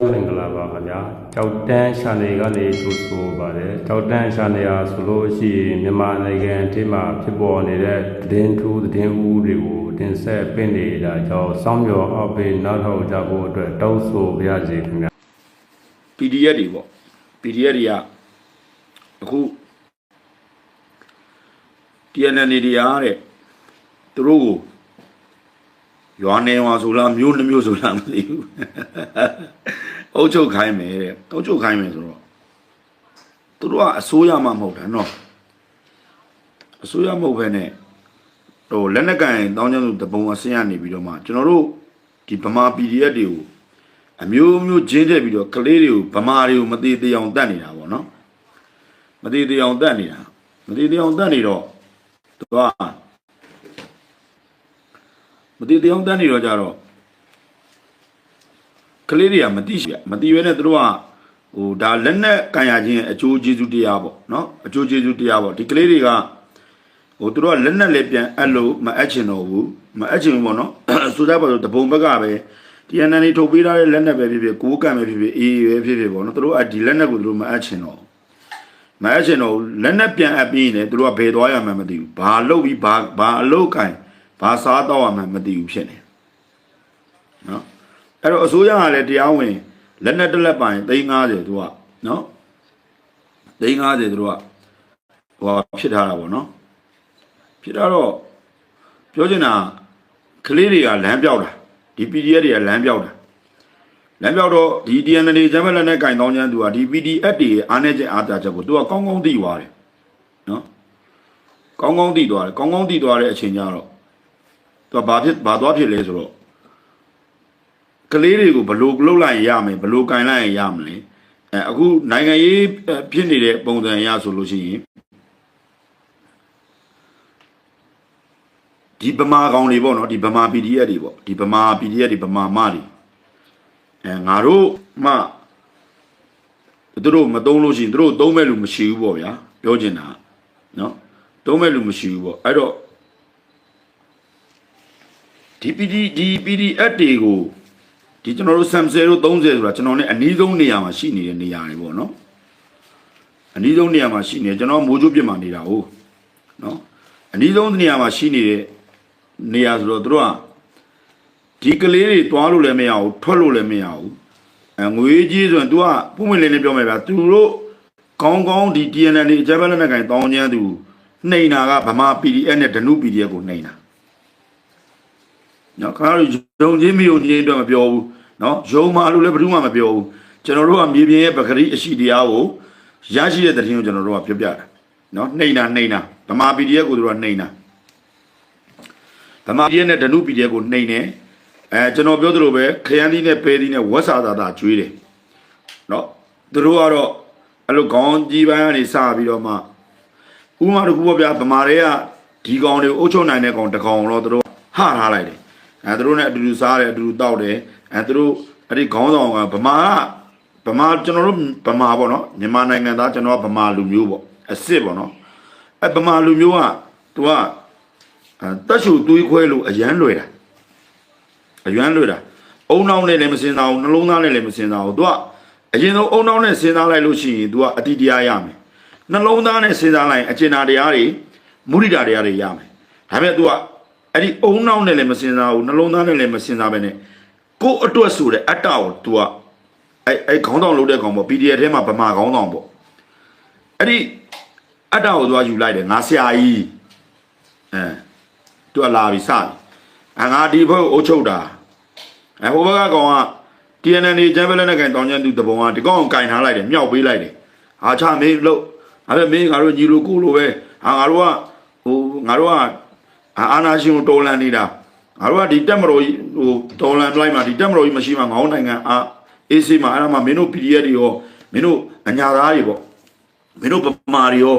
မင်္ဂလာပါခင်ဗျာကြောက်တန်းရှာနေကနေထိုးဆိုပါတယ်ကြောက်တန်းရှာနေရဆိုလို့ရှိရင်မြန်မာနိုင်ငံအထိမှာဖြစ်ပေါ်နေတဲ့သတင်းထူးသတင်းဦးတွေကိုတင်ဆက်ပင့်နေတာကြောင့်စောင်းမျောအောက်ပေးနောက်ထောက်ကြဖို့အတွက်တောင်းဆိုပါရစေခင်ဗျာ PDF တွေပေါ့ PDF တွေကအခု TNN တွေရားတဲ့သူတို့ကို ရွာနေဝါဆိုလားမျိုးနှမျိုးဆိုလားမသိဘူးအုတ်ချုပ်ခိုင်းမယ်တဲ့အုတ်ချုပ်ခိုင်းမယ်ဆိုတော့သူတို့ကအစိုးရမှမဟုတ်တာနော်အစိုးရမဟုတ်ဘဲနဲ့ဟိုလက်နက်ကင်တောင်းကျမ်းသူတပုံအစင်းရနေပြီးတော့မှကျွန်တော်တို့ဒီဗမာ PDF တွေကိုအမျိုးမျိုးကျင်းတဲ့ပြီးတော့ကလေးတွေကိုဗမာတွေကိုမသေးသေးအောင်တတ်နေတာပေါ့နော်မသေးသေးအောင်တတ်နေတာမသေးသေးအောင်တတ်နေတော့သူက မသေးသေးအောင်တတ်နေတော့ကြတော့ကလေးတွေကမသိရှိမသိရဲနဲ့သူတို့ကဟိုဒါလက်နဲ့ကန်ရခြင်းအကျိုးကျေးဇူးတရားပေါ့နော်အကျိုးကျေးဇူးတရားပေါ့ဒီကလေးတွေကဟိုသူတို့ကလက်နဲ့လည်းပြန်အပ်လို့မအပ်ချင်တော့ဘူးမအပ်ချင်ဘူးပေါ့နော်ဆိုကြပါတော့တပုံဘက်ကပဲ TNN နေထုတ်ပေးထားတဲ့လက်နက်ပဲဖြစ်ဖြစ်ကိုးကံပဲဖြစ်ဖြစ်အေးပဲဖြစ်ဖြစ်ပေါ့နော်သူတို့ကဒီလက်နက်ကိုသူတို့မအပ်ချင်တော့မအပ်ချင်တော့လက်နက်ပြန်အပ်ပြီးရင်သူတို့ကဘယ်သွားရမှန်းမသိဘူးဘာလုပ်ပြီးဘာဘာအလုပ်ကင် ဘာစားတော့ရမှန်းမသိဘူးဖြစ်နေနော်အဲ့တော့အစိုးရကလည်းတရားဝင်လက်နက်တစ်လက်ပိုင်350သူကနော်350သူတို့ကဟိုဖြစ်ထားတာပေါ့နော်ဖြစ်ထားတော့ပြောချင်တာကလေးတွေကလမ်းပြောက်တာဒီ PDF တွေကလမ်းပြောက်တာလမ်းပြောက်တော့ဒီ DNA ဂျမက်လက်နဲ့ကင်တောင်းချမ်းသူကဒီ PDF တွေရဲ့အားနေချက်အားတာချက်ကိုသူကကောင်းကောင်းသိသွားတယ်နော်ကောင်းကောင်းသိသွားတယ်ကောင်းကောင်းသိသွားတဲ့အချိန်ကျတော့ သူကဘာဖြစ်ဘာသွားဖြစ်လဲဆိုတော့ကလေးတွေကိုဘလို့လုတ်လိုက်ရမယ်ဘလို့ကင်လိုက်ရမလဲအဲအခုနိုင်ငံရေးဖြစ်နေတဲ့ပုံစံအရဆိုလို့ရှိရင်ဒီဗမာကောင်တွေပေါ့နော်ဒီဗမာ PDF တွေပေါ့ဒီဗမာ PDF တွေဗမာမတွေအဲငါတို့မှသူတို့မသုံးလို့ရှိရင်သူတို့သုံးမဲ့လူမရှိဘူးပေါ့ဗျာပြောချင်တာနော်သုံးမဲ့လူမရှိဘူးပေါ့အဲ့တော့ ဒီ PD ဒီ PDF တွေကိုဒီကျွန်တော်တို့ Samsung တို့30ဆိုတာကျွန်တော် ਨੇ အနည်းဆုံးနေရာမှာရှိနေတဲ့နေရာတွေပေါ့နော်အနည်းဆုံးနေရာမှာရှိနေကျွန်တော်မိုးချိုးပြစ်မှာနေတာဟုတ်နော်အနည်းဆုံးနေရာမှာရှိနေတဲ့နေရာဆိုတော့သူတို့ကဒီကလေးတွေတွားလို့လည်းမရဘူးထွက်လို့လည်းမရဘူးအဲငွေကြီးဆိုရင် तू ကပုံမလင်းလေးပြောမယ်ဗျာသူတို့ကောင်းကောင်းဒီ TNL တွေအကြမ်းဖက်လက်နက်ကိုင်တောင်းချမ်းသူနှိမ်တာကဗမာ PDF နဲ့ဒနု PDF ကိုနှိမ်တာ နော်ခါတို့ယုံချင်းမယုံချင်းအတွက်မပြောဘူးနော်ယုံမှလို့လည်းဘယ်သူမှမပြောဘူးကျွန်တော်တို့ကမြေပြင်ရဲ့ပဂရိအရှိတရားကိုရရှိတဲ့တရင်ကိုကျွန်တော်တို့ကပြောပြတာနော်နှိမ့်တာနှိမ့်တာဓမ္မ PDF ကိုတို့ကနှိမ့်တာဓမ္မ PDF နဲ့ဓနု PDF ကိုနှိမ့်တယ်အဲကျွန်တော်ပြောသလိုပဲခရမ်းသီးနဲ့ပဲသီးနဲ့ဝက်စာသာသာကျွေးတယ်နော်သူတို့ကတော့အဲ့လိုခေါင်းကြီးပိုင်းကနေစပြီးတော့မှဥမာတစ်ခုပေါ့ဗျာဗမာတွေကဒီကောင်တွေကိုအုပ်ချုပ်နိုင်တဲ့ကောင်တကောင်တော့သူတို့ဟထားလိုက်တယ် အဲသူတို့နဲ့အတူတူစားတယ်အတူတူတောက်တယ်အဲသူတို့အဲ့ဒီခေါင်းဆောင်ကဗမာကဗမာကျွန်တော်တို့ဗမာပေါ့နော်မြန်မာနိုင်ငံသားကျွန်တော်ကဗမာလူမျိုးပေါ့အစ်စ်ပေါ့နော်အဲဗမာလူမျိုးကသူကတက်ရှူသွေးခွဲလို့အရန်လွယ်တာအရန်လွယ်တာအုံနောက်နဲ့လည်းမစင်စားဘူးနှလုံးသားနဲ့လည်းမစင်စားဘူးသူကအရင်ဆုံးအုံနောက်နဲ့စဉ်းစားလိုက်လို့ရှိရင် तू ကအတိတရားရမယ်နှလုံးသားနဲ့စဉ်းစားလိုက်အကျဉ်းတရားတွေမုရိတာတရားတွေရမယ်ဒါပေမဲ့ तू က အဲ့ဒီအုံနောက်နဲ့လည်းမစင်စားဘူးနှလုံးသားနဲ့လည်းမစင်စားပဲနဲ့ကိုယ်အတွက်ဆိုတဲ့အတ္တကို तू ကအဲ့အဲ့ခေါင်းဆောင်လုပ်တဲ့ကောင်ပေါ့ PDF ထဲမှာဗမာခေါင်းဆောင်ပေါ့အဲ့ဒီအတ္တကို तू ကယူလိုက်တယ်ငါဆရာကြီးအဲသူကလာပြီစပြီအငါဒီဘက်ကိုအုပ်ချုပ်တာအဲဟိုဘက်ကကောင်က TNN နေကျန်းပလက်နဲ့ကန်တောင်းကျန်းသူတပုံကဒီကောင်ကိုကင်ထားလိုက်တယ်မြောက်ပေးလိုက်တယ်ဟာချမင်းလို့ဒါပေမဲ့မင်းငါတို့ညီလိုကိုလိုပဲဟာငါတို့ကဟိုငါတို့က အာနာရှင်ကိုတော်လန်နေတာငါတို့ကဒီတက်မတော်ကြီးဟိုတော်လန်လိုက်မှာဒီတက်မတော်ကြီးမရှိမှငေါင်းနိုင်ငံအာအေးစီမှာအဲ့ဒါမှမင်းတို့ PDF တွေရောမင်းတို့အညာသားတွေပေါ့မင်းတို့ဗမာတွေရော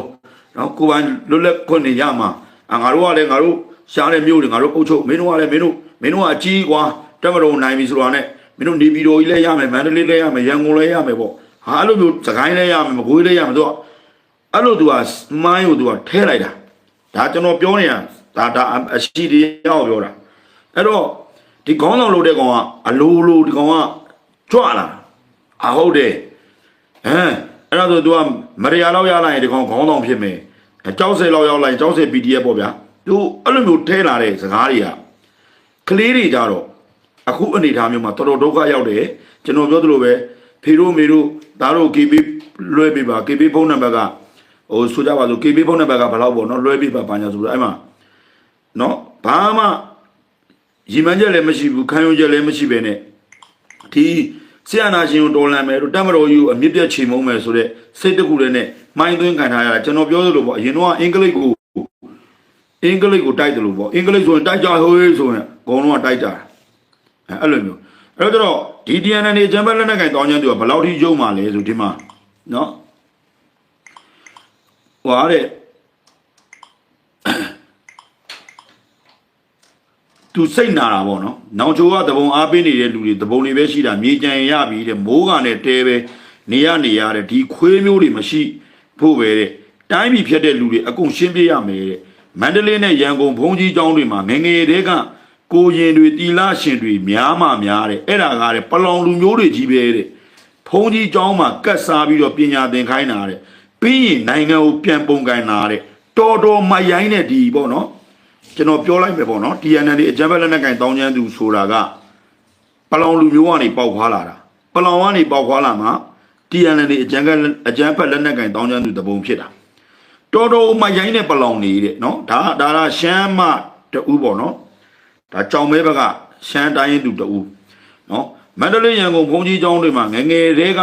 နော်ကိုယ်ပိုင်လွတ်လပ်ခွင့်နေရမှာအာငါတို့ကလည်းငါတို့ရှားတဲ့မြို့တွေငါတို့အုပ်ချုပ်မင်းတို့ကလည်းမင်းတို့မင်းတို့ကအကြီးကွာတက်မတော်နိုင်ပြီဆိုတာနဲ့မင်းတို့နေပြည်တော်ကြီးလည်းရမယ်မန္တလေးလည်းရမယ်ရန်ကုန်လည်းရမယ်ပေါ့ဟာအဲ့လိုမျိုးစကိုင်းလည်းရမယ်မကွေးလည်းရမယ်သူကအဲ့လိုသူကမိုင်းကိုသူကထဲလိုက်တာဒါကျွန်တော်ပြောနေတာ ဒါဒါအရှိတရားကိုပြောတာအဲ့တော့ဒီခေါင်းဆောင်လုပ်တဲ့ကောင်ကအလိုလိုဒီကောင်ကကြွလာအာဟုတ်တယ်ဟမ်အဲ့ဒါဆို तू ကမရယာလောက်ရလိုက်ရင်ဒီကောင်ခေါင်းဆောင်ဖြစ်မယ်ကြောက်စဲလောက်ရောက်လိုက်ကြောက်စဲ PDF ပေါ့ဗျာ तू အဲ့လိုမျိုးထဲလာတဲ့စကားတွေကကလေးတွေကြတော့အခုအနေထားမျိုးမှာတော်တော်ဒုက္ခရောက်တယ်ကျွန်တော်ပြောသလိုပဲဖေတို့မေတို့ဒါတို့ KB လွှဲပေးပါ KB ဖုန်းနံပါတ်ကဟိုဆိုကြပါစို့ KB ဖုန်းနံပါတ်ကဘယ်လောက်ပေါ့နော်လွှဲပေးပါဘာညာဆိုတော့အဲ့မှာ နော်ဘာမှရီမန်းချက်လည်းမရှိဘူးခံယူချက်လည်းမရှိပဲနဲ့ဒီဆရာနာရှင်ကိုတော်လန်မယ်တို့တက်မတော်ယူအမြင့်ပြတ်ချိန်မုံမယ်ဆိုတဲ့စိတ်တကူလည်းနဲ့မိုင်းသွင်းခံထားရတာကျွန်တော်ပြောသလိုပေါ့အရင်တော့အင်္ဂလိပ်ကိုအင်္ဂလိပ်ကိုတိုက်တယ်လို့ပေါ့အင်္ဂလိပ်ဆိုရင်တိုက်ကြဟိုးဆိုရင်အကုန်လုံးကတိုက်ကြတာအဲအဲ့လိုမျိုးအဲ့တော့ဒီ DNA နေဂျမ်ဘက်လက်နဲ့ကင်တောင်းချမ်းသူကဘယ်လောက်ထိယုံမှလဲဆိုဒီမှာနော်ဟွာတဲ့ သူစိတ်နာတာပေါ့နော်။နောင်ချိုကတပုံအားပေးနေတဲ့လူတွေတပုံတွေပဲရှိတာမြေကြံရပြီတဲ့မိုးကနဲ့တဲပဲနေရနေရတဲ့ဒီခွေးမျိုးတွေမရှိဖို့ပဲတဲ့တိုင်းပြည်ဖြတ်တဲ့လူတွေအကုန်ရှင်းပြရမယ်တဲ့မန္တလေးနဲ့ရန်ကုန်ဘုံကြီးကျောင်းတွေမှာငယ်ငယ်တဲကကိုရင်တွေတီလာရှင်တွေများမှများတဲ့အဲ့ဒါကတဲ့ပလောင်လူမျိုးတွေကြီးပဲတဲ့ဘုံကြီးကျောင်းမှာကတ်စားပြီးတော့ပညာသင်ခိုင်းတာတဲ့ပြီးရင်နိုင်ငံကိုပြန်ပုံကန်တာတဲ့တော်တော်မရိုင်းတဲ့ဒီပေါ့နော် ကျွန်တော်ပြောလိုက်မယ်ပေါ့နော် TNL အကြမ်းဖက်လက်နက်ကင်တောင်းချမ်းသူဆိုတာကပလောင်လူမျိုးကနေပေါက်ခွာလာတာပလောင်ကနေပေါက်ခွာလာမှာ TNL အကြမ်းဖက်အကြမ်းဖက်လက်နက်ကင်တောင်းချမ်းသူတပုံဖြစ်တာတော်တော်မှရိုင်းတဲ့ပလောင်နေတဲ့နော်ဒါဒါကရှမ်းမတူပေါ့နော်ဒါကြောင်မဲဘက်ကရှမ်းတိုင်းရင်သူတူနော်မန္တလေးရန်ကုန်ဘုံကြီးကျောင်းတွေမှာငယ်ငယ်တည်းက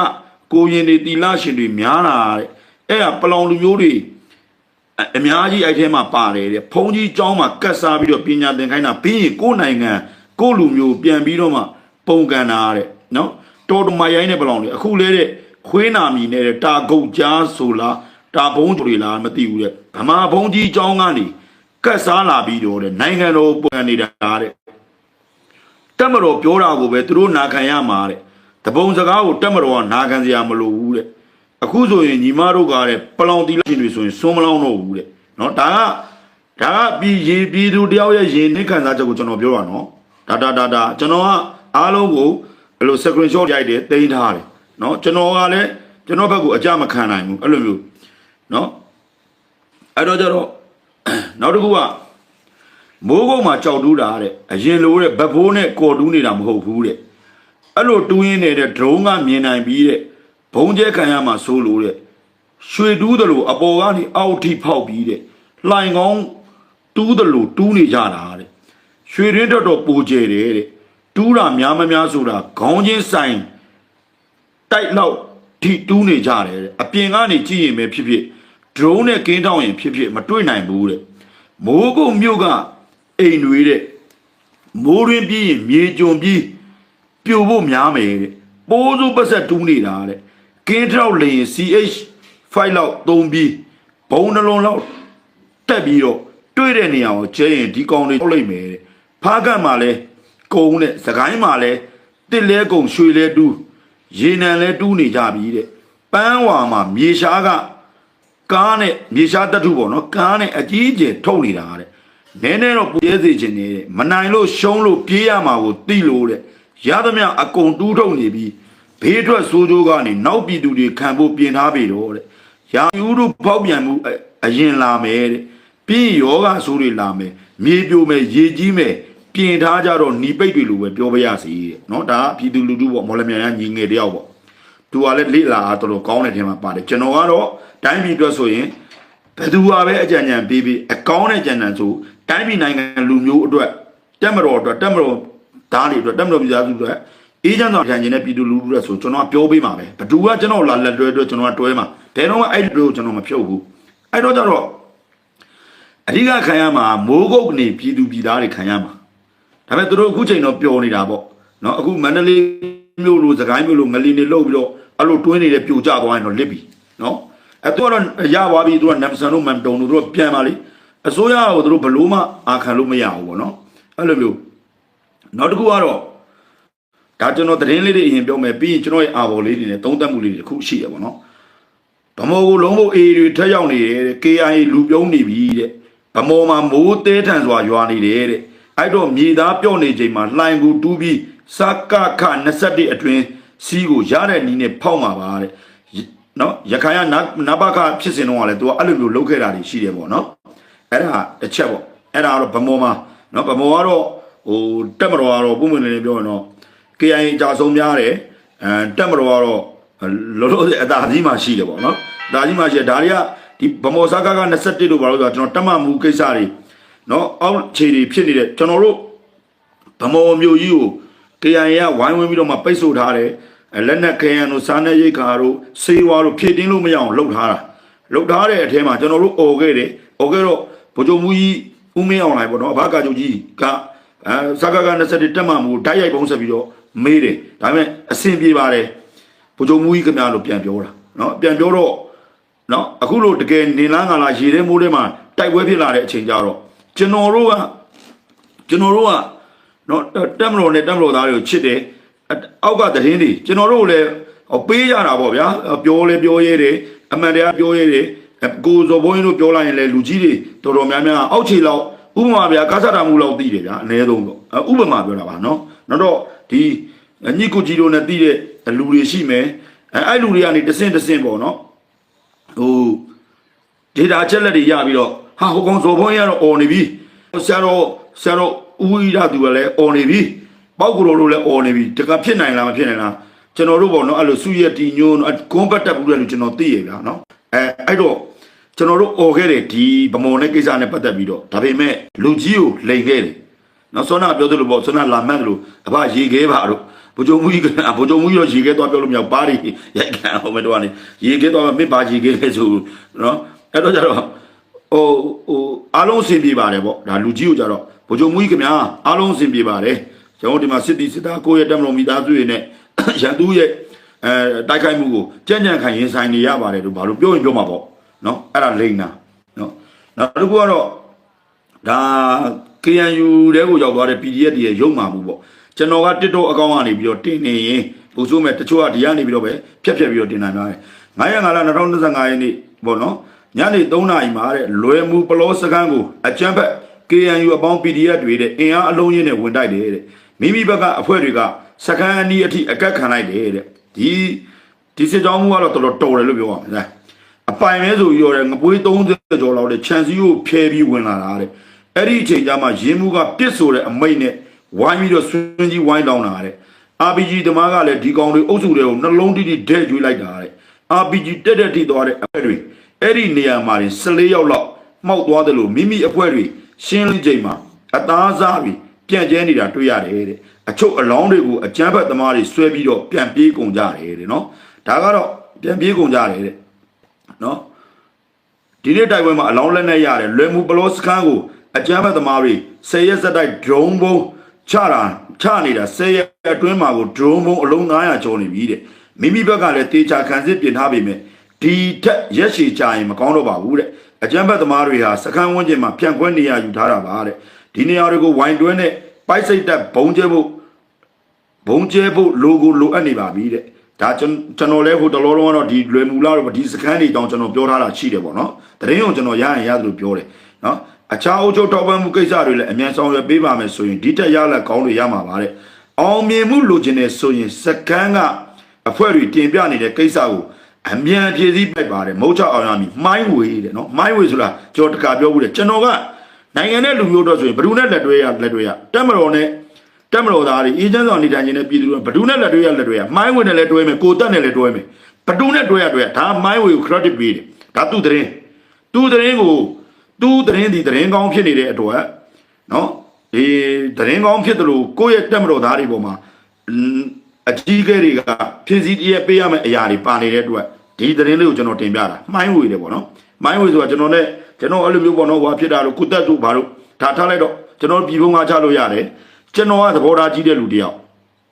ကိုရင်တွေတီလာရှင်တွေများလာတဲ့အဲ့ဒါပလောင်လူမျိုးတွေ အအများကြီးအဲ့ထဲမှာပါတယ်တဲ့ဘုံကြီးကျောင်းမှာကတ်စားပြီးတော့ပညာသင်ခိုင်းတာပြီးရင်ကိုယ်နိုင်ငံကိုယ့်လူမျိုးပြန်ပြီးတော့မှပုံကန်တာတဲ့နော်တော်တော်မရိုင်းတဲ့ပလောင်တွေအခုလဲတဲ့ခွေးနာမီနဲ့တဲ့တာဂုတ်ကြားဆိုလားတာဘုံတွေလားမသိဘူးတဲ့ဗမာဘုံကြီးကျောင်းကနေကတ်စားလာပြီးတော့တဲ့နိုင်ငံတော်ပုံကန်နေတာတဲ့တက်မတော်ပြောတာကိုပဲသူတို့နာခံရမှာတဲ့တပုံစကားကိုတက်မတော်ကနာခံစရာမလိုဘူးတဲ့ အခုဆိုရင်ညီမတို့ကတဲ့ပလောင်တီလာရှင်တွေဆိုရင်စွန်းမလောင်းတော့ဘူးတဲ့နော်ဒါကဒါကပြည်ရေပြည်သူတယောက်ရဲ့ရင်နှိခံစားချက်ကိုကျွန်တော်ပြောတာနော်ဒါဒါဒါဒါကျွန်တော်ကအားလုံးကိုဘယ်လို screen shot ရိုက်တယ်တင်ထားတယ်နော်ကျွန်တော်ကလည်းကျွန်တော်ဘက်ကိုအကြမခံနိုင်ဘူးအဲ့လိုမျိုးနော်အဲ့တော့ကျတော့နောက်တစ်ခုကမိုးကုတ်မှာကြောက်တူးတာတဲ့အရင်လိုတဲ့ဗတ်ဖိုးနဲ့ကော်တူးနေတာမဟုတ်ဘူးတဲ့အဲ့လိုတူးရင်းနေတဲ့ drone ကမြင်နိုင်ပြီးတဲ့ ဘုံကျဲခံရမှာစိုးလို့တဲ့ရွှေတူးတယ်လို့အပေါ်ကနေအောက်ထိဖောက်ပြီးတဲ့လှိုင်ကောင်းတူးတယ်လို့တူးနေကြတာတဲ့ရွှေရင်းတော်တော်ပူကျဲတယ်တဲ့တူးတာများမများဆိုတာခေါင်းချင်းဆိုင်တိုက်လောက်ထိတူးနေကြတယ်တဲ့အပြင်ကနေကြည့်ရင်ပဲဖြစ်ဖြစ် drone နဲ့ကင်းတောင်းရင်ဖြစ်ဖြစ်မတွေ့နိုင်ဘူးတဲ့မိုးကုတ်မြို့ကအိမ်တွေတဲ့မိုးရင်းပြီးရင်မြေကြုံပြီးပြိုဖို့များမယ်တဲ့ပိုးစုပတ်ဆက်တူးနေတာတဲ့ ကင်းထောက်လျင် CH 5လောက်သုံးပြီးဘုံနှလုံးလောက်တက်ပြီးတော့တွေ့တဲ့နေရာကိုကျဲရင်ဒီကောင်တွေထုတ်လိုက်မယ်တဲ့ဖားကတ်မှာလဲကုံတဲ့စကိုင်းမှာလဲတစ်လဲကုံရွှေလဲတူးရေနံလဲတူးနေကြပြီတဲ့ပန်းဝါမှာမြေရှားကကားနဲ့မြေရှားတတုပေါ့နော်ကားနဲ့အကြီးအကျယ်ထုတ်နေတာတဲ့နည်းနည်းတော့ပူရဲစေခြင်းနေတဲ့မနိုင်လို့ရှုံးလို့ပြေးရမှာကိုသိလို့တဲ့ရသမျှအကုန်တူးထုတ်နေပြီး ဘေးထွက်ဆိုးကျိုးကနေနောက်ပြည်သူတွေခံဖို့ပြင်ထားပြီတော့တဲ့ရာယူတို့ဖောက်ပြန်မှုအအရင်လာမယ်တဲ့ပြီးရင်ယောဂဆိုးတွေလာမယ်မြေပြိုမယ်ရေကြီးမယ်ပြင်ထားကြတော့หนีပိတ်တွေလိုပဲပြောပါရစေတဲ့เนาะဒါကပြည်သူလူထုပေါ့မော်လမြိုင်ကညီငယ်တယောက်ပေါ့သူကလည်းလေ့လာအားတော်တော်ကောင်းတဲ့ထဲမှာပါတယ်ကျွန်တော်ကတော့တိုင်းပြည်အတွက်ဆိုရင်ဘယ်သူကပဲအကြံဉာဏ်ပေးပြီးအကောင်းတဲ့ကြံဉာဏ်ဆိုတိုင်းပြည်နိုင်ငံလူမျိုးအတွက်တက်မတော်အတွက်တက်မတော် ဓာတ်တွေအတွက်တက်မတော်ပြည်သားစုအတွက် အေးချမ်းသာခံခြင်းနဲ့ပြည်သူလူထုတွေဆိုကျွန်တော်ကပြောပေးမှာပဲဘသူကကျွန်တော်လာလက်တွဲတွဲကျွန်တော်ကတွဲမှာဘယ်တော့မှအဲ့ဒီလိုကျွန်တော်မဖြုတ်ဘူးအဲ့တော့ကျတော့အဓိကခံရမှာမိုးကုတ်နေပြည်သူပြည်သားတွေခံရမှာဒါပေမဲ့သူတို့အခုချိန်တော့ပျော်နေတာပေါ့နော်အခုမန္တလေးမြို့လိုစကိုင်းမြို့လိုငလီနေလှုပ်ပြီးတော့အဲ့လိုတွင်းနေတဲ့ပြိုကျသွားရင်တော့လစ်ပြီနော်အဲ့တော့တော့ရသွားပြီသူကနမ်ဆန်တို့မန်တုံတို့တို့ပြန်ပါလိအစိုးရကိုသူတို့ဘလို့မှအာခံလို့မရဘူးပေါ့နော်အဲ့လိုမျိုးနောက်တစ်ခုကတော့ ဒါကျွန်တော်သတင်းလေးတွေအရင်ပြောမယ်ပြီးရင်ကျွန်တော်ရဲ့အာဘော်လေးတွေနဲ့သုံးသပ်မှုလေးတွေတစ်ခုရှိရပါတော့ဗမောကိုလုံးဖို့အေးတွေထက်ရောက်နေတယ်တဲ့ KIA လူပြုံးနေပြီတဲ့ဗမောမှာမိုးသေးထန်စွာရွာနေတယ်တဲ့အဲ့တော့မြေသားပြော့နေချိန်မှာလှိုင်ကူတူးပြီးစကခ21အတွင်းစီးကိုရတဲ့နီးနဲ့ဖောက်မှာပါတဲ့နော်ရခိုင်ကနဘကဖြစ်စဉ်တော့ကလည်းသူကအဲ့လိုမျိုးလုပ်ခဲ့တာတွေရှိတယ်ပေါ့နော်အဲ့ဒါတစ်ချက်ပေါ့အဲ့ဒါကတော့ဗမောမှာနော်ဗမောကတော့ဟိုတက်မတော်ကတော့ပုံမှန်လေးပြောရင်တော့ KIA အကြဆုံးများတယ်အဲတက်မတော်ကတော့လောလောဆယ်အသာကြီးမှရှိတယ်ပေါ့နော်အသာကြီးမှရှိတယ်ဒါတွေကဒီဗမောစကားက21လို့ပါလို့ဆိုတော့ကျွန်တော်တက်မှမူကိစ္စတွေနော်အောက်ခြေတွေဖြစ်နေတဲ့ကျွန်တော်တို့ဗမောမျိုးကြီးကို KIA ကဝိုင်းဝန်းပြီးတော့မှပိတ်ဆို့ထားတယ်အဲလက်နက်ခဲယံတို့စားနပ်ရိက္ခာတို့စေဝါတို့ဖြည့်တင်းလို့မရအောင်လှုပ်ထားတာလှုပ်ထားတဲ့အထဲမှာကျွန်တော်တို့អော်ခဲ့တယ်អော်ခဲ့တော့ဗိုလ်ချုပ်မူကြီးဦးမင်းအောင်လှိုင်ပေါ့နော်အဘကာချုပ်ကြီးကအဲစကားက21တက်မှမူဓာတ်ရိုက်ပုံးဆက်ပြီးတော့ မေးတယ်ဒါပေမဲ့အဆင်ပြေပါတယ်ဗိုလ်ချုပ်မူကြီးခင်ဗျားလို့ပြန်ပြောတာနော်ပြန်ပြောတော့နော်အခုလို့တကယ်နေလန်းကလာရေထဲမိုးထဲမှာတိုက်ပွဲဖြစ်လာတဲ့အချိန်ကြတော့ကျွန်တော်တို့ကကျွန်တော်တို့ကနော်တက်မလို့နဲ့တက်မလို့သားတွေကိုချစ်တယ်အအောက်ကတရင်တွေကျွန်တော်တို့လည်းဟောပေးရတာပေါ့ဗျာပြောလဲပြောရဲတယ်အမှန်တရားပြောရဲတယ်အကိုဇော်ဘုန်းကြီးတို့ပြောလိုက်ရင်လည်းလူကြီးတွေတော်တော်များများအောက်ခြေလောက်ဥပမာဗျာကားစတာမှုလောက်သိတယ်ဗျာအနည်းဆုံးပေါ့ဥပမာပြောတာပါနော် နောက်တော့ဒီညစ်ကိုကြီးတို့နဲ့သိတဲ့လူတွေရှိမယ်အဲအဲ့လူတွေကနေတဆင့်တဆင့်ပေါ့နော်ဟို data ချက်လက်တွေရပြီးတော့ဟာဟိုကောင်ဇော်ဘုန်းကြီးကတော့អော်နေပြီဆရာတော်ဆရာတော်ဦးဝိရသူကလည်းអော်နေပြီပောက်ကူတော်တို့လည်းអော်နေပြီတကဖြစ်နိုင်လားမဖြစ်နိုင်လားကျွန်တော်တို့ပေါ့နော်အဲ့လိုစုရက်တီညိုးကွန်ဘတ်တက်ဘူးလေလို့ကျွန်တော်သိရဗျာနော်အဲအဲ့တော့ကျွန်တော်တို့អော်ခဲ့တယ်ဒီဗမော်နဲ့ကိစ္စနဲ့ပတ်သက်ပြီးတော့ဒါပေမဲ့လူကြီးကိုလိန်ခဲ့တယ် နော်ဆောနာပြောသလိုပေါ့ဆောနာလာမှတ်သလိုအဘရေခဲပါတို့ဘုံကြုံမှုကြီးကဘုံကြုံမှုကြီးတော့ရေခဲသွားပြောလို့မရဘူးပါးရီရိုက်ခံအောင်မတော်ကနေရေခဲသွားမစ်ပါရေခဲလဲဆိုနော်အဲ့တော့ကျတော့ဟိုဟိုအားလုံးအဆင်ပြေပါတယ်ပေါ့ဒါလူကြီးကိုကြတော့ဗိုလ်ချုပ်မူကြီးခင်ဗျာအားလုံးအဆင်ပြေပါတယ်ကျွန်တော်ဒီမှာစစ်တီစစ်သားကိုယ့်ရဲ့တက်မလို့မိသားစုတွေနဲ့ရန်သူရဲ့အဲတိုက်ခိုက်မှုကိုကြံ့ကြံ့ခံရင်ဆိုင်နေရပါတယ်လို့ဘာလို့ပြောရင်ပြောမှာပေါ့နော်အဲ့ဒါလိန်နာနော်နောက်တစ်ခုကတော့ဒါ KNU တဲကိုရောက်သွားတဲ့ PDF တွေရဲ့ရုံမှမှုပေါ့ကျွန်တော်က TikTok အကောင့်ကနေပြီးတော့တင်နေရင်ဘုဆိုးမဲ့တချို့ကဒီကနေပြီးတော့ပဲဖြတ်ဖြတ်ပြီးတော့တင်နိုင်ပါတယ်9ရက်9လ2025ရက်နေ့ပေါ့နော်ညနေ3နာရီမှာတဲ့လွယ်မှုပလောစကန်ကိုအကြမ်းဖက် KNU အပေါင်း PDF တွေတဲ့အင်အားအလုံးရင်းနဲ့ဝင်တိုက်တယ်တဲ့မိမိဘက်ကအဖွဲ့တွေကစကန်အနီးအထိအကက်ခံလိုက်တယ်တဲ့ဒီဒီစစ်ကြောင်းမှုကတော့တော်တော်တော်တယ်လို့ပြောရမှာအပိုင်မဲဆိုပြီးတော့ငပွေး30ကျော်လောက်တဲ့ခြံစည်းကိုဖျဲပြီးဝင်လာတာတဲ့ အဲ့ဒီအချိန်ကျမှရင်းမှုကပြစ်ဆိုတဲ့အမိတ်နဲ့ဝိုင်းပြီးတော့ဆွင်းကြီးဝိုင်းလောင်းတာတဲ့ RPG တမားကလည်းဒီကောင်တွေအုပ်စုတွေကိုနှလုံးတိတိဒဲကျွေးလိုက်တာတဲ့ RPG တက်တက်ထိသွားတဲ့အဖက်တွေအဲ့ဒီနေရာမှာ14ရောက်လောက်မှောက်သွားတယ်လို့မိမိအဖွဲ့တွေရှင်းလင်းချိန်မှာအသားစားပြီးပြန့်ကျဲနေတာတွေ့ရတယ်တဲ့အချုပ်အလောင်းတွေကိုအကြမ်းဖက်သမားတွေဆွဲပြီးတော့ပြန်ပြေးကုန်ကြတယ်တဲ့နော်ဒါကတော့ပြန်ပြေးကုန်ကြတယ်တဲ့နော်ဒီနေ့တိုက်ပွဲမှာအလောင်းလက်နဲ့ရတယ်လွယ်မှုပလောစခန်းကို အကြမ်းဖက်သမားတွေဆယ်ရက်ဆက်တိုက်ဒရုန်းဘုံချတာချနေတာဆယ်ရက်အတွင်းမှာကိုဒရုန်းဘုံအလုံး900ကျော်နေပြီတဲ့မိမိဘက်ကလည်းတေချာခံစစ်ပြင်ထားပေမဲ့ဒီထက်ရက်ရှည်ကြရင်မကောင်းတော့ပါဘူးတဲ့အကြမ်းဖက်သမားတွေဟာစခန်းဝန်းကျင်မှာပြန်ခွဲနေရယူထားတာပါတဲ့ဒီနေရာတွေကိုဝိုင်တွဲနဲ့ပိုက်စိတ်တက်ဘုံကျဲဖို့ဘုံကျဲဖို့လိုကိုလိုအပ်နေပါပြီတဲ့ဒါကျွန်ကျွန်တော်လည်းဟိုတလောလုံးကတော့ဒီလွယ်မူလာတော့ဒီစခန်းတွေတောင်ကျွန်တော်ပြောထားတာရှိတယ်ပေါ့နော်တရင်ကိုကျွန်တော်ရရင်ရတယ်လို့ပြောတယ်နော် အခြားအုပ်ချုပ်ထောက်ပံ့မှုကိစ္စတွေလည်းအမြန်ဆောင်ရွက်ပေးပါမယ်ဆိုရင်ဒီတက်ရလက်ကောင်းတွေရမှာပါတဲ့အောင်မြင်မှုလိုချင်တယ်ဆိုရင်စခန်းကအဖွဲ့တွေတင်ပြနေတဲ့ကိစ္စကိုအမြန်ဖြည့်ဆည်းပိုက်ပါတယ်မဟုတ်ချအောင်ရမည်မိုင်းဝေးတဲ့နော်မိုင်းဝေးဆိုတာကျွန်တော်တခါပြောဘူးတဲ့ကျွန်တော်ကနိုင်ငံနဲ့လူမျိုးတော့ဆိုရင်ဘယ်သူနဲ့လက်တွဲရလက်တွဲရတက်မတော်နဲ့တက်မတော်သားတွေအေဂျင့်ဆောင်နေတိုင်းချင်းနဲ့ပြည်သူတွေဘယ်သူနဲ့လက်တွဲရလက်တွဲရမိုင်းဝေးနဲ့လက်တွဲမယ်ကိုတက်နဲ့လက်တွဲမယ်ဘယ်သူနဲ့တွဲရတွဲရဒါမိုင်းဝေးကို credit ပေးတယ်ဒါသူ့တရင်သူ့တရင်ကို သူ့တရင်ဒီတရင်ကောင်းဖြစ်နေတဲ့အတွက်နော်ဒီတရင်ကောင်းဖြစ်တယ်လို့ကိုယ့်ရဲ့တက်မတော်သားတွေပေါ်မှာအကြီးကဲတွေကဖြည့်စည်းတည်းပေးရမယ့်အရာတွေပါနေတဲ့အတွက်ဒီသတင်းလေးကိုကျွန်တော်တင်ပြတာမှိုင်းဝေတယ်ပေါ့နော်မှိုင်းဝေဆိုတာကျွန်တော်နဲ့ကျွန်တော်အဲ့လိုမျိုးပေါ့နော်ဟိုဖြစ်တာလို့ကုသက်တို့ဘာလို့ဒါထားလိုက်တော့ကျွန်တော်ပြည်ပုံကချလို့ရတယ်ကျွန်တော်ကသဘောထားကြီးတဲ့လူတယောက်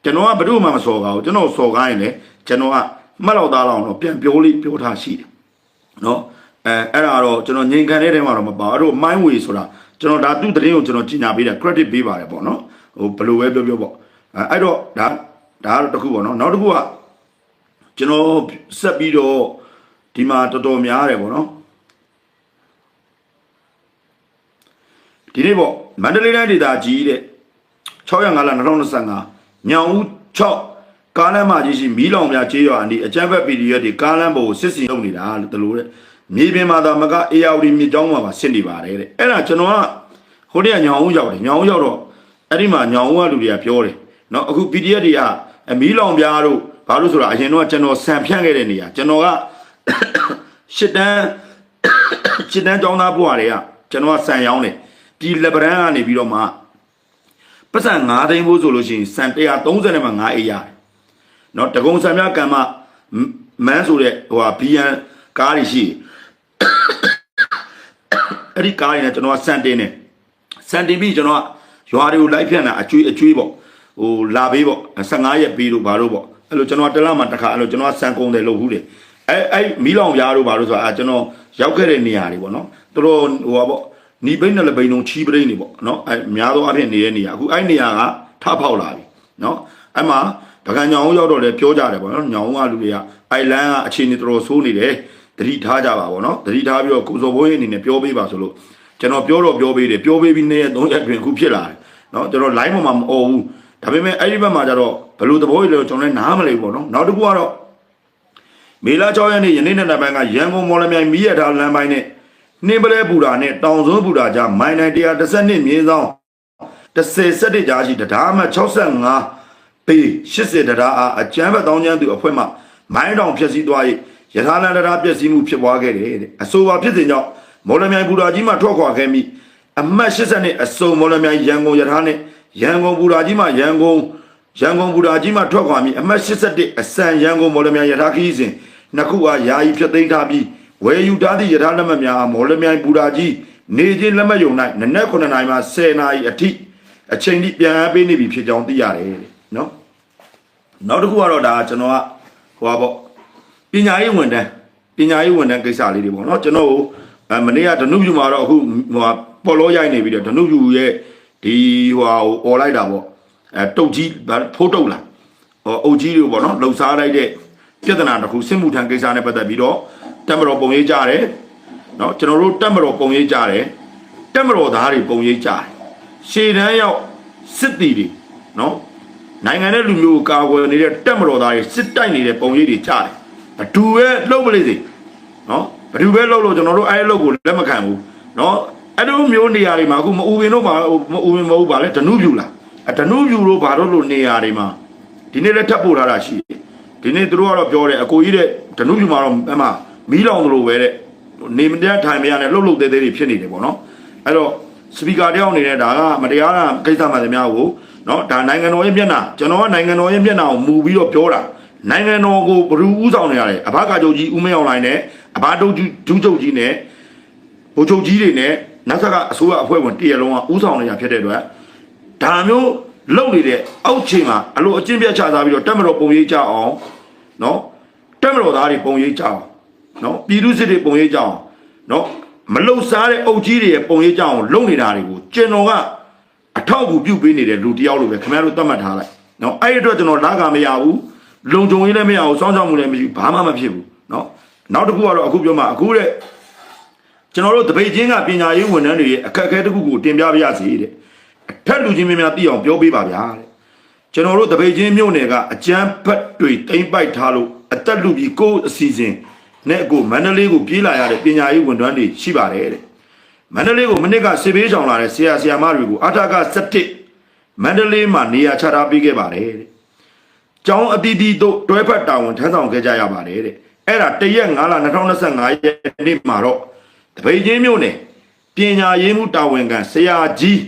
ကျွန်တော်ကဘယ်သူမှမစော်ကားဘူးကျွန်တော်စော်ကားရင်လည်းကျွန်တော်ကမှတ်လောက်သားလောက်တော့ပြန်ပြောလေးပြောထားရှိတယ်နော် အဲအဲ့ဒါတော့ကျွန်တော်ငြိမ်ခံတဲ့တဲမှာတော့မပါအဲ့တော့မှိုင်းဝေဆိုတာကျွန်တော်ဒါသူ့သတင်းကိုကျွန်တော်ကြီးညာပေးတယ် credit ပေးပါတယ်ပေါ့နော်ဟိုဘယ်လိုပဲပြောပြောပေါ့အဲအဲ့တော့ဒါဒါကတော့တစ်ခုပေါ့နော်နောက်တစ်ခုကကျွန်တော်ဆက်ပြီးတော့ဒီမှာတော်တော်များတယ်ပေါ့နော်ဒီနေ့ပေါ့မန္တလေးတိုင်းဒေသကြီးတဲ့605လ2025ညောင်ဦး6ကားလမ်းမကြီးရှိမီးလောင်များကျေးရွာအနီးအကြမ်းဖက် PDF တွေကားလမ်းပေါ်ကိုစစ်စီလုပ်နေတာလို့တလို့တဲ့ မြေပြင်မှာသာမကအေယာဝတီမြေတောင်းမှာပါဆင့်နေပါတယ်တဲ့အဲ့ဒါကျွန်တော်ကဟိုတည်းကညောင်ဦးရောက်တယ်ညောင်ဦးရောက်တော့အဲ့ဒီမှာညောင်ဦးကလူတွေကပြောတယ်နော်အခု PDF တွေကအမီးလောင်ပြားတို့ဘာလို့ဆိုတော့အရင်တော့ကျွန်တော်ဆန်ဖြန့်ခဲ့တဲ့နေရာကျွန်တော်ကရှစ်တန်းရှစ်တန်းကျောင်းသားဘွားတွေကကျွန်တော်ကဆန်ရောင်းတယ်ပြည်လက်ပရန်ကနေပြီးတော့မှပတ်စံ9သိန်းဖို့ဆိုလို့ရှိရင်ဆန်130နဲ့မှ9အေးရတယ်နော်တကုံဆန်မြကံမမန်းဆိုတဲ့ဟိုဟာဘီယန် ကားတွေရှိအဲ့ဒီကားတွေနဲ့ကျွန်တော်ကဆန်တင်တယ်ဆန်တင်ပြီးကျွန်တော်ကရွာတွေကိုလိုက်ဖြန့်တာအကျွေးအကျွေးပေါ့ဟိုလာပေးပေါ့15ရက်ပြီးလို့ဘာလို့ပေါ့အဲ့လိုကျွန်တော်ကတစ်လမှတစ်ခါအဲ့လိုကျွန်တော်ကဆန်ကုန်တယ်လို့ဟုတ်တယ်အဲအဲ့မီးလောင်ပြားတို့ဘာလို့ဆိုတာအဲကျွန်တော်ရောက်ခဲ့တဲ့နေရာတွေပေါ့နော်သူတို့ဟိုဟာပေါ့နီဘိန်းနဲ့လဘိန်းလုံးချီးပရိန်းတွေပေါ့နော်အဲများသောအားဖြင့်နေတဲ့နေရာအခုအဲ့နေရာကထဖောက်လာပြီနော်အဲ့မှာပကံညောင်ရောက်တော့လေပြောကြတယ်ပေါ့နော်ညောင်ကလူတွေကအိုင်လန်ကအခြေအနေတော်တော်ဆိုးနေတယ် တတိထားကြပါပေါ့နော်တတိထားပြီးတော့ကိုစောဘိုးရဲ့အနေနဲ့ပြောပေးပါဆိုလို့ကျွန်တော်ပြောတော့ပြောပေးတယ်ပြောပေးပြီးနေ့ရက်၃ရက်တွင်အခုဖြစ်လာတယ်နော်ကျွန်တော် line ပေါ်မှာမអော်ဘူးဒါပေမဲ့အဲ့ဒီဘက်မှာကျတော့ဘယ်လိုသဘောရလဲကျွန်တော်လည်းနားမလည်ဘူးပေါ့နော်နောက်တစ်ခုကတော့မေလာ6ရက်နေ့ယနေ့နေ့နက်ပိုင်းကရန်ကုန်မော်လမြိုင်မီးရထားလမ်းပိုင်းနဲ့နှင်းပလဲပူတာနဲ့တောင်စုံပူတာကြားမိုင်နိုင်132မြေဆောင်30စက်တစ်ကြားရှိတရားမှ65ပေ80တရားအားအကျမ်းဘက်တောင်းကျမ်းသူအဖွဲ့မှမိုင်းတောင်ဖြည့်ဆည်းသွား၍ ယထာလန်တရားပြည့်စည်မှုဖြစ်ပွားခဲ့တယ်တဲ့အဆိုပါဖြစ်စဉ်ကြောင့်မော်လမြိုင်ပူတာကြီးမှထွက်ခွာခဲ့ပြီးအမှတ်80နဲ့အစုံမော်လမြိုင်ရန်ကုန်ယထာနဲ့ရန်ကုန်ပူတာကြီးမှရန်ကုန်ရန်ကုန်ပူတာကြီးမှထွက်ခွာပြီးအမှတ်81အစံရန်ကုန်မော်လမြိုင်ယထာခီးစဉ်နှစ်ခုအားယာယီဖြစ်သိမ်းထားပြီးဝယ်ယူထားသည့်ယထာလက်မှတ်များအားမော်လမြိုင်ပူတာကြီးနေချင်းလက်မှတ်ယုံ၌နနက်9နာရီမှ10နာရီအထိအချိန်ထိပြန်အားပေးနေပြီဖြစ်ကြောင်းသိရတယ်တဲ့နော်နောက်တစ်ခုကတော့ဒါကျွန်တော်ကဟိုပါပေါ့ ပညာရေးဝန်ထမ်းပညာရေးဝန်ထမ်းကိစ္စလေးတွေပေါ့နော်ကျွန်တော်အမနေ့ကဒနုပြူမှာတော့အခုဟိုဟာပေါ်လို့ရိုက်နေပြီးတော့ဒနုပြူရဲ့ဒီဟိုဟာကိုអော်လိုက်တာပေါ့အဲတုတ်ကြီးဖိုးတုတ်လားဟိုအုတ်ကြီးတွေပေါ့နော်လှုပ်ရှားလိုက်တဲ့ပြဿနာတစ်ခုစစ်မှုထမ်းကိစ္စနဲ့ပတ်သက်ပြီးတော့တက်မတော်ပုံရေးကြတယ်နော်ကျွန်တော်တို့တက်မတော်ပုံရေးကြတယ်တက်မတော်သားတွေပုံရေးကြတယ်ရှေ့တန်းရောက်စစ်တီတွေနော်နိုင်ငံတဲ့လူမျိုးကိုကာကွယ်နေတဲ့တက်မတော်သားတွေစစ်တိုက်နေတဲ့ပုံရိပ်တွေကြားတယ် ဘသူပဲလှုပ်ပလိစေနော်ဘသူပဲလှုပ်လို့ကျွန်တော်တို့အဲ့လှုပ်ကိုလက်မခံဘူးနော်အဲ့လိုမျိုးနေရာတွေမှာအခုမအူပင်တို့မှာမအူပင်မဟုတ်ပါလေဓနုပြူလားအဓနုပြူတို့ဘာတို့လိုနေရာတွေမှာဒီနေ့လက်ထပ်ပို့ထားတာရှိတယ်ဒီနေ့တို့ကတော့ပြောတယ်အကိုကြီးတဲ့ဓနုပြူမှာတော့အမှမီးလောင်လို့ပဲတဲ့နေမတရားထိုင်မရနဲ့လှုပ်လှုပ်သေးသေးတွေဖြစ်နေတယ်ပေါ့နော်အဲ့တော့စပီကာတယောက်အနေနဲ့ဒါကမတရားတာကိစ္စမှသမျှကိုနော်ဒါနိုင်ငံတော်ရဲ့မျက်နှာကျွန်တော်ကနိုင်ငံတော်ရဲ့မျက်နှာကိုမူပြီးတော့ပြောတာ နိုင်ငံတော်ကိုဘလူဦးဆောင်နေရတယ်အဘကာချုပ်ကြီးဦးမင်းအောင်လိုင်းနဲ့အဘတုတ်ဒုချုပ်ကြီးနဲ့ဗိုလ်ချုပ်ကြီးတွေနဲ့နတ်ဆက်ကအစိုးရအဖွဲ့ဝင်တရလုံးကဦးဆောင်နေတာဖြစ်တဲ့အတွက်ဒါမျိုးလုပ်နေတဲ့အောက်ချိန်မှာအလိုအကျင့်ပြတ်ချစားပြီးတော့တက်မတော်ပုံရိပ်ကြအောင်နော်တက်မတော်သားတွေပုံရိပ်ကြအောင်နော်ပြည်သူစစ်တွေပုံရိပ်ကြအောင်နော်မလုံစားတဲ့အုပ်ကြီးတွေရဲ့ပုံရိပ်ကြအောင်လုပ်နေတာတွေကိုကျွန်တော်ကအထောက်အကူပြုပေးနေတဲ့လူတယောက်လိုပဲခင်ဗျားတို့သတ်မှတ်ထားလိုက်နော်အဲ့ဒီအတွက်ကျွန်တော်လာကမရဘူး လုံခြုံရေးလည်းမရဘူးစောင့်ရှောက်မှုလည်းမရှိဘူးဘာမှမဖြစ်ဘူးနော်နောက်တစ်ခုကတော့အခုပြောမှအခုတဲ့ကျွန်တော်တို့တပိတ်ချင်းကပညာရေးဝန်ထမ်းတွေရဲ့အခက်အခဲတစ်ခုကိုတင်ပြပါရစေတဲ့အထက်လူချင်းများများသိအောင်ပြောပေးပါဗျာတဲ့ကျွန်တော်တို့တပိတ်ချင်းမြို့နယ်ကအကျန်းဖက်တွေတိမ့်ပိုက်ထားလို့အသက်လူပြီးကိုယ်အစီအစဉ်နဲ့ကိုမန္တလေးကိုပြေးလာရတဲ့ပညာရေးဝန်ထမ်းတွေရှိပါတယ်တဲ့မန္တလေးကိုမနစ်ကစစ်ဘေးဆောင်လာတဲ့ဆရာဆရာမတွေကိုအထာက7မန္တလေးမှာနေရာချထားပေးခဲ့ပါတယ်တဲ့။ ကျောင်းအတီးတီးတို့တွဲဖက်တာဝန်ထမ်းဆောင်ခဲ့ကြရပါတယ်တဲ့။အဲ့ဒါတရက်9လ2025ရက်နေ့မှာတော့တပိတ်ချင်းမြို့နယ်ပညာရေးမှုတာဝန်ခံဆရာကြီး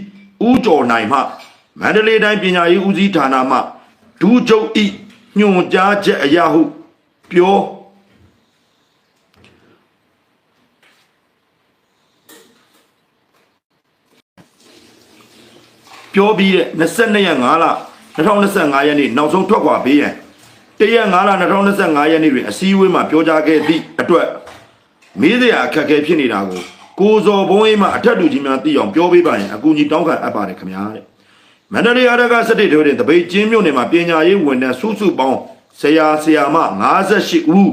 ဦးကျော်နိုင်မှမန္တလေးတိုင်းပညာရေးဦးစီးဌာနမှဒူးချုပ်ဤညွှန်ကြားချက်အရာဟုပြောပြောပြီးတဲ့22ရက်5လ 2025ရက်နေ့နောက်ဆုံးထွက်ခွာပေးရန်တရက်5လ2025ရက်နေ့တွင်အစည်းအဝေးမှာပြောကြားခဲ့သည့်အတွက်မေးစရာအခက်အခဲဖြစ်နေတာကိုကိုဇော်ဘုံအေးမှအထက်လူကြီးများသိအောင်ပြောပေးပါရင်အကူအညီတောင်းခံအပ်ပါတယ်ခင်ဗျာတဲ့မန္တလေးအားကစတဲ့တွေတွင်တပိတ်ချင်းမြို့နယ်မှာပညာရေးဝန်ထမ်းစုစုပေါင်းဆရာဆရာမ58ဦး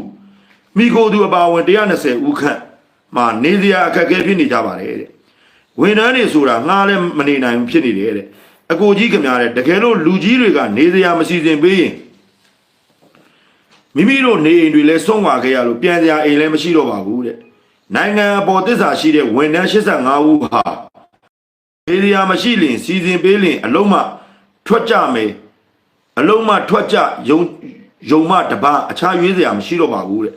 မိခိုသူအပါအဝင်120ဦးခန့်မှာနေစရာအခက်အခဲဖြစ်နေကြပါတယ်တဲ့ဝန်ထမ်းတွေဆိုတာငှားလည်းမနေနိုင်ဘူးဖြစ်နေတယ်တဲ့ အကိုကြီးခင်ဗျားတဲ့တကယ်လို့လူကြီးတွေကနေစရာမစီစဉ်ပေးရင်မိမိတို့နေအိမ်တွေလည်းဆုံးသွားခဲ့ရလို့ပြန်စရာအိမ်လည်းမရှိတော့ပါဘူးတဲ့နိုင်ငံအပေါ်တစ္ဆာရှိတဲ့ဝန်ထမ်း85ဦးဟာဒေရီယာမရှိလင်စီစဉ်ပေးလင်အလုံးမထွက်ကြမယ်အလုံးမထွက်ကြယုံယုံမတပအခြားရွေးစရာမရှိတော့ပါဘူးတဲ့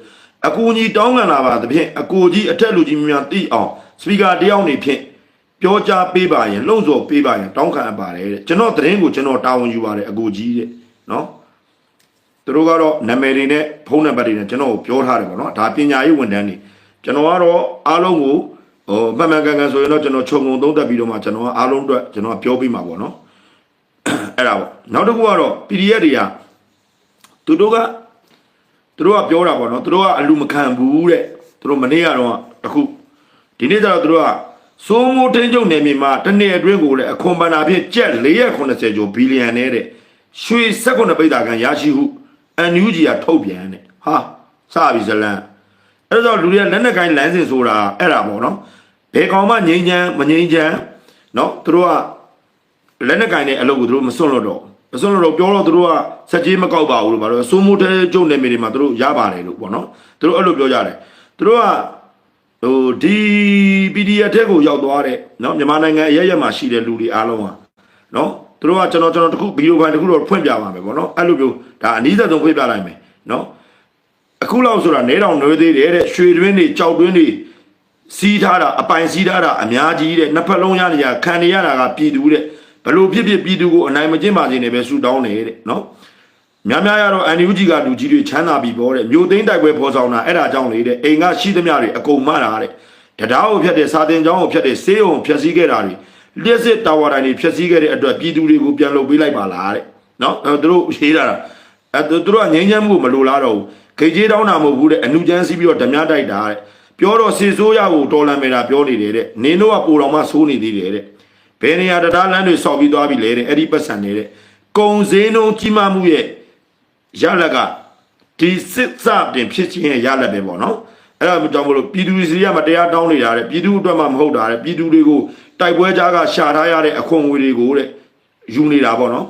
အကူကြီးတောင်းခံလာပါသဖြင့်အကူကြီးအထက်လူကြီးများသိအောင်စပီကာတယောက်နေဖြင့် ပြောကြားပေးပါရင်လုံဆော်ပေးပါရင်တောင်းခံအပ်ပါတယ်တဲ့ကျွန်တော်သတင်းကိုကျွန်တော်တာဝန်ယူပါတယ်အကူကြီးတဲ့နော်သူတို့ကတော့နာမည်တွေနဲ့ဖုန်းနံပါတ်တွေနဲ့ကျွန်တော်ကိုပြောထားတယ်ပေါ့နော်ဒါပညာရေးဝန်ထမ်းတွေကျွန်တော်ကတော့အားလုံးကိုဟိုမှန်မှန်ကန်ကန်ဆိုရင်တော့ကျွန်တော်ခြုံငုံသုံးသပ်ပြီးတော့မှကျွန်တော်ကအားလုံးအတွက်ကျွန်တော်ကပြောပြီးမှာပေါ့နော်အဲ့ဒါပေါ့နောက်တစ်ခုကတော့ PDF တွေကသူတို့ကသူတို့ကပြောတာပေါ့နော်သူတို့ကအလူမခံဘူးတဲ့သူတို့မနေ့ကတော့အခုဒီနေ့ကျတော့သူတို့က စိုးမိုးထင်းကျုံနယ်မြေမှာတစ်နေ့အတွင်းကိုလည်းအခွန်ပန်နာဖြင့်ကျပ်480ကျော်ဘီလီယံနဲ့တဲ့ရွှေ16ပိတ်တာကန်ရရှိဟုအန်ယူဂျီကထုတ်ပြန်တဲ့ဟာစပြီဇလန်အဲ့တော့လူတွေကလက်နက်ကိုင်းလမ်းစဉ်ဆိုတာအဲ့ဒါပေါ့နော်ဘယ်ကောင်မှငိမ့်ချမ်းမငိမ့်ချမ်းနော်သူတို့ကလက်နဲ့ကင်တဲ့အလုပ်ကိုသူတို့မစွန့်လို့တော့မစွန့်လို့တော့ပြောတော့သူတို့ကစက်ကြီးမကောက်ပါဘူးလို့ပြောတော့စိုးမိုးတဲကျုံနေမိတွေမှာသူတို့ရပါတယ်လို့ပေါ့နော်သူတို့အဲ့လိုပြောကြတယ်သူတို့က ဟိုဒီ PDF တက်ကိုရောက်သွားတဲ့နော်မြန်မာနိုင်ငံအရရက်မှာရှိတဲ့လူတွေအားလုံးဟာနော်သူတို့ကကျွန်တော်ကျွန်တော်တခုဗီဒီယိုဖိုင်တခုတော့ဖွင့်ပြပါမယ်ပေါ့နော်အဲ့လိုမျိုးဒါအနည်းဆုံးဖွင့်ပြလိုက်မယ်နော်အခုလောက်ဆိုတာနဲတောင်နွေးသေးတယ်တဲ့ရွှေတွင်းတွေကြောက်တွင်းတွေစီးထားတာအပိုင်စီးထားတာအများကြီးတဲ့နှစ်ဖက်လုံးရနေရခံနေရတာကပြည်သူတဲ့ဘလို့ဖြစ်ဖြစ်ပြည်သူကိုအနိုင်မကျင့်ပါစေနဲ့ပဲဆူတောင်းတယ်တဲ့နော် များများရတော့အန်ယူဂျီကလူကြီးတွေချမ်းသာပြီပေါ့တဲ့မြို့သိမ်းတိုက်ပွဲဖော်ဆောင်တာအဲ့ဒါကြောင့်လေတဲ့အိမ်ကရှိသမျှတွေအကုန်မတာတဲ့တရားကိုဖျက်တဲ့စာတင်ကျောင်းကိုဖျက်တဲ့ဆေးရုံကိုဖျက်ဆီးခဲ့တာတွေလျှက်စစ်တာဝါတိုင်းတွေဖျက်ဆီးခဲ့တဲ့အတွက်ပြည်သူတွေကိုပြန်လုပ်ပေးလိုက်ပါလားတဲ့နော်အဲသူတို့ရေးတာအဲသူတို့ကငြိမ်းချမ်းမှုကိုမလိုလားတော့ဘူးခေကြီးတောင်းတာမဟုတ်ဘူးတဲ့အနုချမ်းစီးပြီးတော့ဓမြတိုက်တာတဲ့ပြောတော့စေဆိုးရကိုတော်လန်မေတာပြောနေတယ်တဲ့နင်းတို့ကပိုတော်မှဆိုးနေသေးတယ်တဲ့ဘယ်နေရာတရားလမ်းတွေဆောက်ပြီးသွားပြီလဲတဲ့အဲ့ဒီပတ်စံနေတဲ့ကုံစင်းလုံးကြီးမားမှုရဲ့ ရလက်ကဒီစစ်စတင်ဖြစ်ခြင်းရဲ့ရလက်ပဲပေါ့နော်အဲ့ဒါကြောင့်မလို့ပြည်သူတွေစီကမတရားတောင်းနေတာတဲ့ပြည်သူအတွက်မှမဟုတ်တာတဲ့ပြည်သူတွေကိုတိုက်ပွဲကြားကရှာထားရတဲ့အခွန်ငွေတွေကိုတဲ့ယူနေတာပေါ့နော်